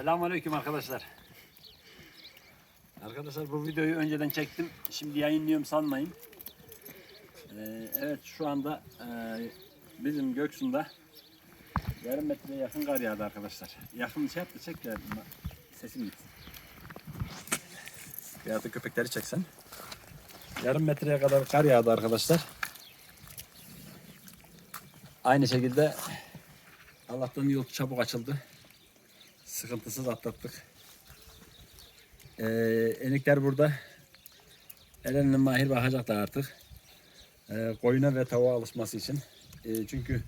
Selamünaleyküm arkadaşlar. Arkadaşlar bu videoyu önceden çektim. Şimdi yayınlıyorum sanmayın. Ee, evet şu anda e, bizim Göksu'nda yarım metreye yakın kar yağdı arkadaşlar. Yakın şey yaptı çek de ama sesim gitsin. Veyahut da köpekleri çeksen. Yarım metreye kadar kar yağdı arkadaşlar. Aynı şekilde Allah'tan yol çabuk açıldı. Sıkıntısız atlattık. Ee, enikler burada. Eren'le Mahir bakacaklar artık. Ee, koyuna ve tavuğa alışması için. Ee, çünkü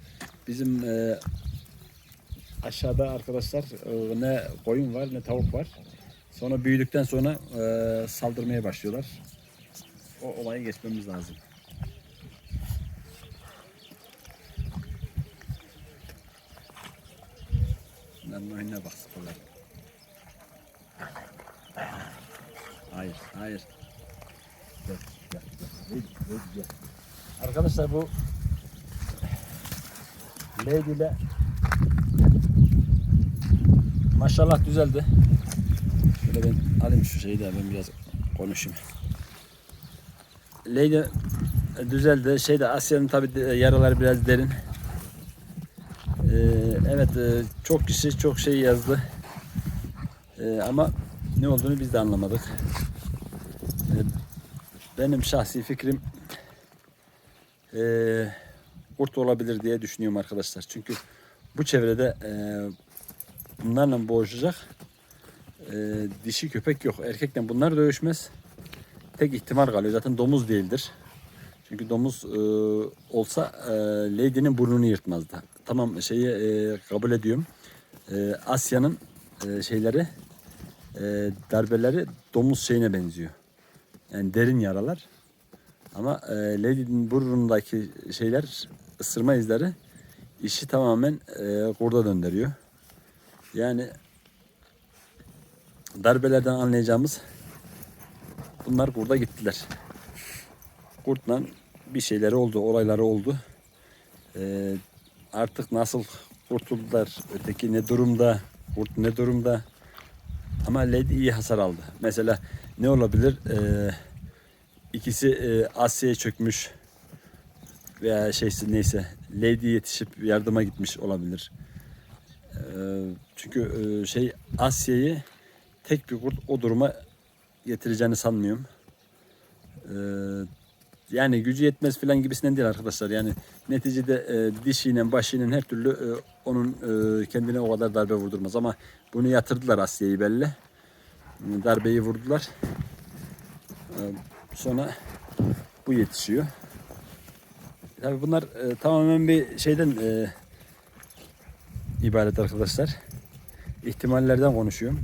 bizim e, aşağıda arkadaşlar e, ne koyun var ne tavuk var. Sonra büyüdükten sonra e, saldırmaya başlıyorlar. O olayı geçmemiz lazım. Bunların oyununa bak sporlar. Hayır, hayır. Arkadaşlar bu Lady ile maşallah düzeldi. Şöyle ben alayım şu şeyi de ben biraz konuşayım. Lady düzeldi. Şeyde Asya'nın tabi yaraları biraz derin. Evet e, çok kişi çok şey yazdı. Ee, ama ne olduğunu biz de anlamadık. Ee, benim şahsi fikrim e, kurt olabilir diye düşünüyorum arkadaşlar. Çünkü bu çevrede e, bunlarla boğuşacak e, dişi köpek yok. Erkekten bunlar dövüşmez. Tek ihtimal kalıyor. Zaten domuz değildir. Çünkü domuz e, olsa e, Lady'nin burnunu yırtmazdı. Tamam şeyi e, kabul ediyorum. E, Asya'nın e, şeyleri e, darbeleri domuz şeyine benziyor. Yani derin yaralar. Ama e, Lady'nin burnundaki şeyler ısırma izleri işi tamamen e, kurda döndürüyor. Yani darbelerden anlayacağımız bunlar kurda gittiler. Kurtla bir şeyleri oldu, olayları oldu. Ee, artık nasıl kurtuldular, öteki ne durumda, kurt ne durumda. Ama Lady iyi hasar aldı. Mesela ne olabilir? Ee, ikisi e, Asya'ya çökmüş veya şeysi neyse Lady yetişip yardıma gitmiş olabilir. Ee, çünkü e, şey Asya'yı tek bir kurt o duruma getireceğini sanmıyorum. Ee, yani gücü yetmez falan gibisinden değil arkadaşlar. Yani neticede e, dişiyle başıyla her türlü e, onun e, kendine o kadar darbe vurdurmaz. Ama bunu yatırdılar Asya'yı belli. Darbeyi vurdular. E, sonra bu yetişiyor. Tabi bunlar e, tamamen bir şeyden e, ibaret arkadaşlar. İhtimallerden konuşuyorum.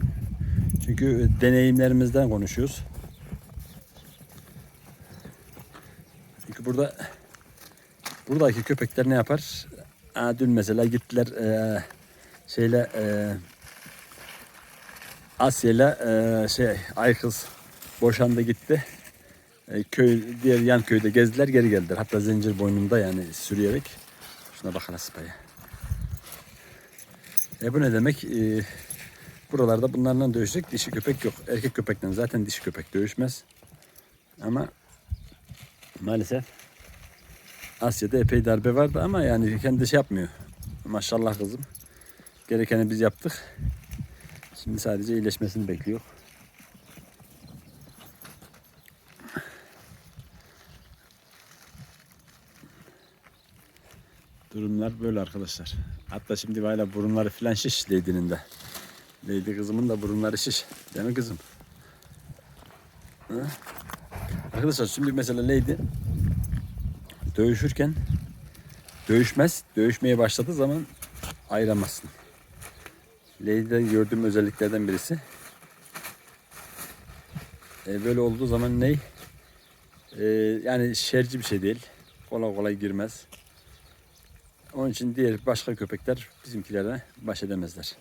Çünkü deneyimlerimizden konuşuyoruz. Burada buradaki köpekler ne yapar? Aa, dün mesela gittiler e, şeyle e, Asya'yla e, şey Aykız boşandı gitti. E, köy diğer yan köyde gezdiler geri geldiler. Hatta zincir boynunda yani sürüyerek. Şuna bakın Aspa'ya. E bu ne demek? E, buralarda bunlarla dövüşecek dişi köpek yok. Erkek köpekten zaten dişi köpek dövüşmez. Ama maalesef Asya'da epey darbe vardı ama yani kendi şey yapmıyor. Maşallah kızım. Gerekeni biz yaptık. Şimdi sadece iyileşmesini bekliyor. Durumlar böyle arkadaşlar. Hatta şimdi hala burunları filan şiş Lady'nin de. Lady kızımın da burunları şiş. Değil mi kızım? Hı? Arkadaşlar şimdi mesela Lady dövüşürken dövüşmez. Dövüşmeye başladığı zaman ayıramazsın. Lady'de gördüğüm özelliklerden birisi. E, böyle olduğu zaman ne? E, yani şerci bir şey değil. Kolay kolay girmez. Onun için diğer başka köpekler bizimkilere baş edemezler.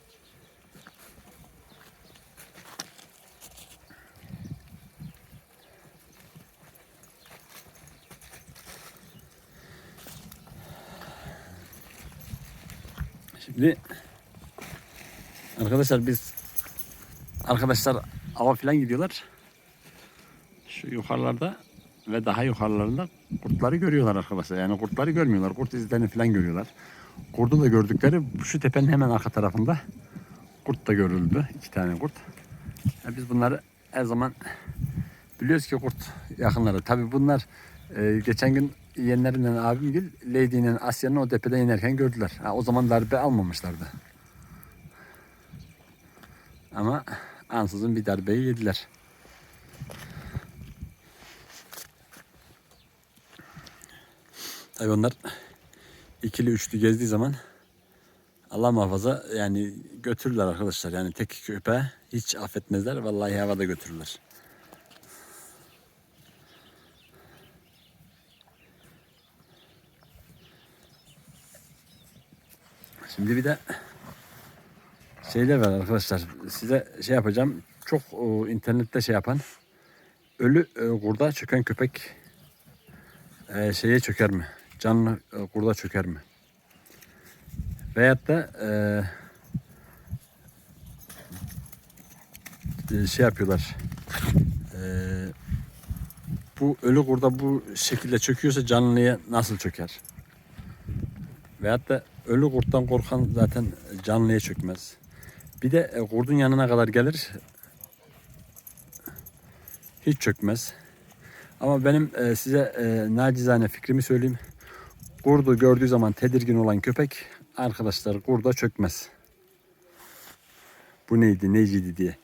Şimdi arkadaşlar biz arkadaşlar ava falan gidiyorlar. Şu yukarılarda ve daha yukarılarında kurtları görüyorlar arkadaşlar. Yani kurtları görmüyorlar. Kurt izlerini falan görüyorlar. Kurdu da gördükleri şu tepenin hemen arka tarafında kurt da görüldü. iki tane kurt. Ya biz bunları her zaman biliyoruz ki kurt yakınları. Tabi bunlar e, geçen gün yeğenlerinden abim gül Lady'nin Asya'nın o tepeden inerken gördüler. Ha, o zaman darbe almamışlardı. Ama ansızın bir darbeyi yediler. Tabii onlar ikili üçlü gezdiği zaman Allah muhafaza yani götürürler arkadaşlar. Yani tek köpeği hiç affetmezler. Vallahi havada götürürler. Şimdi bir de şeyler var arkadaşlar. Size şey yapacağım. Çok o, internette şey yapan ölü e, kurda çöken köpek e, şeye çöker mi? Canlı e, kurda çöker mi? Veyahut da e, e, şey yapıyorlar. E, bu ölü kurda bu şekilde çöküyorsa canlıya nasıl çöker? Veyahut da ölü kurttan korkan zaten canlıya çökmez. Bir de e, kurdun yanına kadar gelir. Hiç çökmez. Ama benim e, size e, nacizane fikrimi söyleyeyim. Kurdu gördüğü zaman tedirgin olan köpek arkadaşlar kurda çökmez. Bu neydi neciydi diye.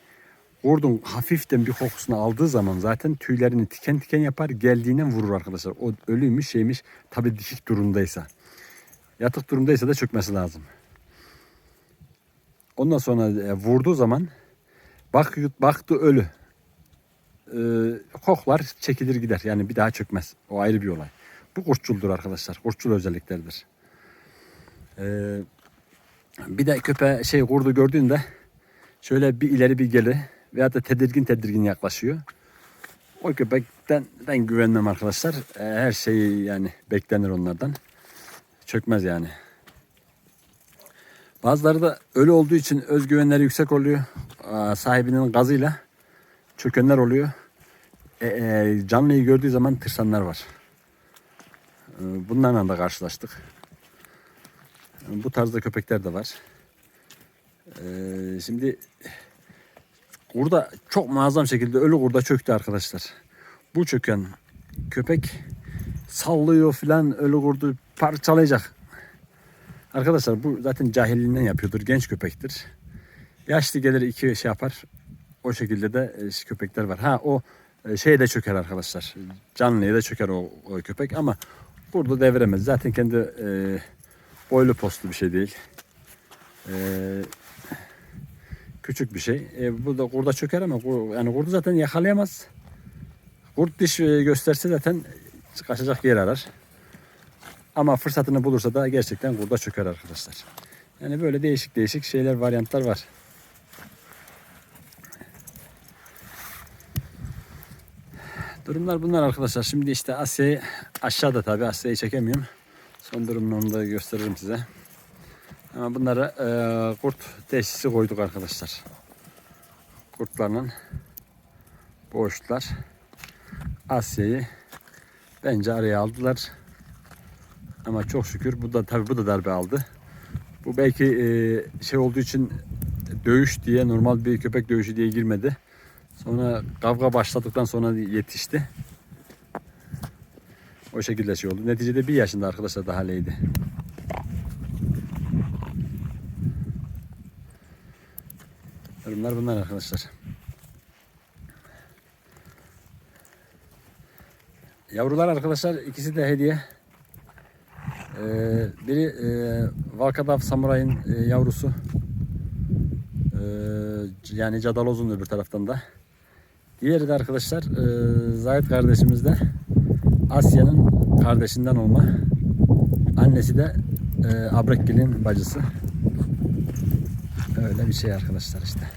Kurdun hafiften bir kokusunu aldığı zaman zaten tüylerini tiken tiken yapar geldiğinden vurur arkadaşlar. O ölüymüş şeymiş tabi dikik durumdaysa. Yatık durumdaysa da çökmesi lazım. Ondan sonra e, vurduğu zaman bak baktı ölü. Ee, koklar çekilir gider. Yani bir daha çökmez. O ayrı bir olay. Bu kurtçuldur arkadaşlar. Kurtçul özelliklerdir. Ee, bir de köpeğe şey kurdu gördüğünde şöyle bir ileri bir geri veya da tedirgin tedirgin yaklaşıyor. O köpekten ben güvenmem arkadaşlar. Ee, her şeyi yani beklenir onlardan. Çökmez yani. Bazıları da ölü olduğu için özgüvenleri yüksek oluyor. Sahibinin gazıyla çökenler oluyor. E, e, canlıyı gördüğü zaman tırsanlar var. E, Bunlarla da karşılaştık. Bu tarzda köpekler de var. E, Şimdi kurda çok muazzam şekilde ölü kurda çöktü arkadaşlar. Bu çöken köpek sallıyor filan ölü kurdu parçalayacak. Arkadaşlar bu zaten cahilliğinden yapıyordur. Genç köpektir. Yaşlı gelir iki şey yapar. O şekilde de e, köpekler var. Ha o e, şeye de çöker arkadaşlar. Canlıya da çöker o, o köpek ama burada deviremez. Zaten kendi e, boylu postlu bir şey değil. E, küçük bir şey. E, bu da kurda çöker ama yani kurdu zaten yakalayamaz. Kurt diş e, gösterse zaten kaçacak yer arar. Ama fırsatını bulursa da gerçekten kurda çöker arkadaşlar. Yani böyle değişik değişik şeyler, varyantlar var. Durumlar bunlar arkadaşlar. Şimdi işte Asya'yı aşağıda tabii Asya'yı çekemiyorum. Son durumunu da gösteririm size. Ama bunlara e, kurt teşhisi koyduk arkadaşlar. Kurtlarla boğuştular. Asya'yı bence araya aldılar. Ama çok şükür bu da tabii bu da darbe aldı. Bu belki e, şey olduğu için dövüş diye normal bir köpek dövüşü diye girmedi. Sonra kavga başladıktan sonra yetişti. O şekilde şey oldu. Neticede bir yaşında arkadaşlar daha leydi. Durumlar bunlar arkadaşlar. Yavrular arkadaşlar ikisi de hediye. Ee, biri e, Valkadav Samuray'ın e, yavrusu. Ee, yani Cadaloz'un öbür taraftan da. Diğeri de arkadaşlar e, Zahit kardeşimiz de Asya'nın kardeşinden olma. Annesi de e, Abrekgil'in bacısı. Öyle bir şey arkadaşlar işte.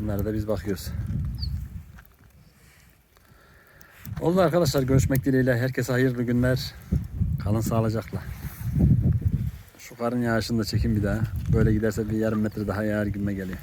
Bunlara da biz bakıyoruz. Oldu arkadaşlar görüşmek dileğiyle. Herkese hayırlı günler. Kalın sağlıcakla. Şu karın yağışını da çekin bir daha. Böyle giderse bir yarım metre daha yağar gibime geliyor.